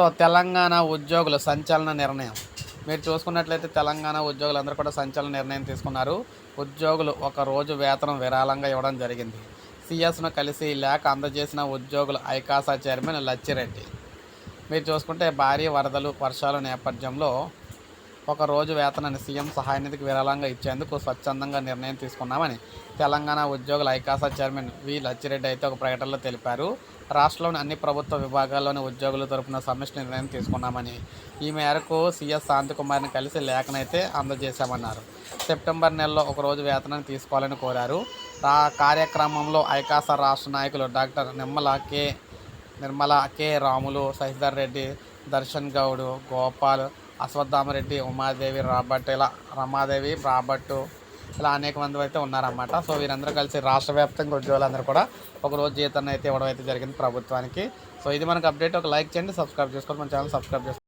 So Telangana ఉద్యోగులు సంచలన నిర్ణయం. మీరు చూసుకున్నట్లయితే తెలంగాణ ఉద్యోగులందరూ కూడా సంచలన నిర్ణయం తీసుకున్నారు. ఉద్యోగులు ఒక రోజు వేతనం విరాళంగా ఇవ్వడం జరిగింది. సిఎస్ను కలిసి లేఖ అందజేసిన ఉద్యోగుల ఐకాసా చైర్మన్ లచ్చిరెడ్డి. మీరు చూసుకుంటే భారీ వరదలు వర్షాల నేపథ్యంలో ఒక రోజు వేతనాన్ని సీఎం సహాయ నిధికి విరాళంగా ఇచ్చేందుకు స్వచ్ఛందంగా నిర్ణయం తీసుకున్నామని తెలంగాణ ఉద్యోగుల ఐకాసా చైర్మన్ వి. లచ్చిరెడ్డి అయితే ఒక ప్రకటనలో తెలిపారు. రాష్ట్రంలోని అన్ని ప్రభుత్వ విభాగాల్లోని ఉద్యోగుల తరపున సమిష్టి నిర్ణయం తీసుకున్నామని ఈ మేరకు సీఎస్ శాంతికుమార్ని కలిసి లేఖనైతే అందజేశామన్నారు. సెప్టెంబర్ నెలలో ఒక రోజు వేతనాన్ని తీసుకోవాలని కోరారు. ఆ కార్యక్రమంలో ఐకాసా రాష్ట్ర నాయకులు doctor Nimmala K. Nirmala K. Ramulu Shashidhar Reddy Darshan Goud Gopal Ashwatthama Reddy Umadevi Robert ఇలా రమాదేవి రాబర్టు ఇలా అనేక మంది అయితే ఉన్నారన్నమాట. సో వీరందరూ కలిసి రాష్ట్ర వ్యాప్తంగా ఉద్యోగులందరూ కూడా ఒకరోజు జీతాన్ని అయితే ఇవ్వడం అయితే జరిగింది ప్రభుత్వానికి. సో ఇది మనకు అప్డేట్ ఒక లైక్ చేయండి సబ్స్క్రైబ్ చేసుకోండి మన ఛానల్ సబ్స్క్రైబ్ చేసుకోండి.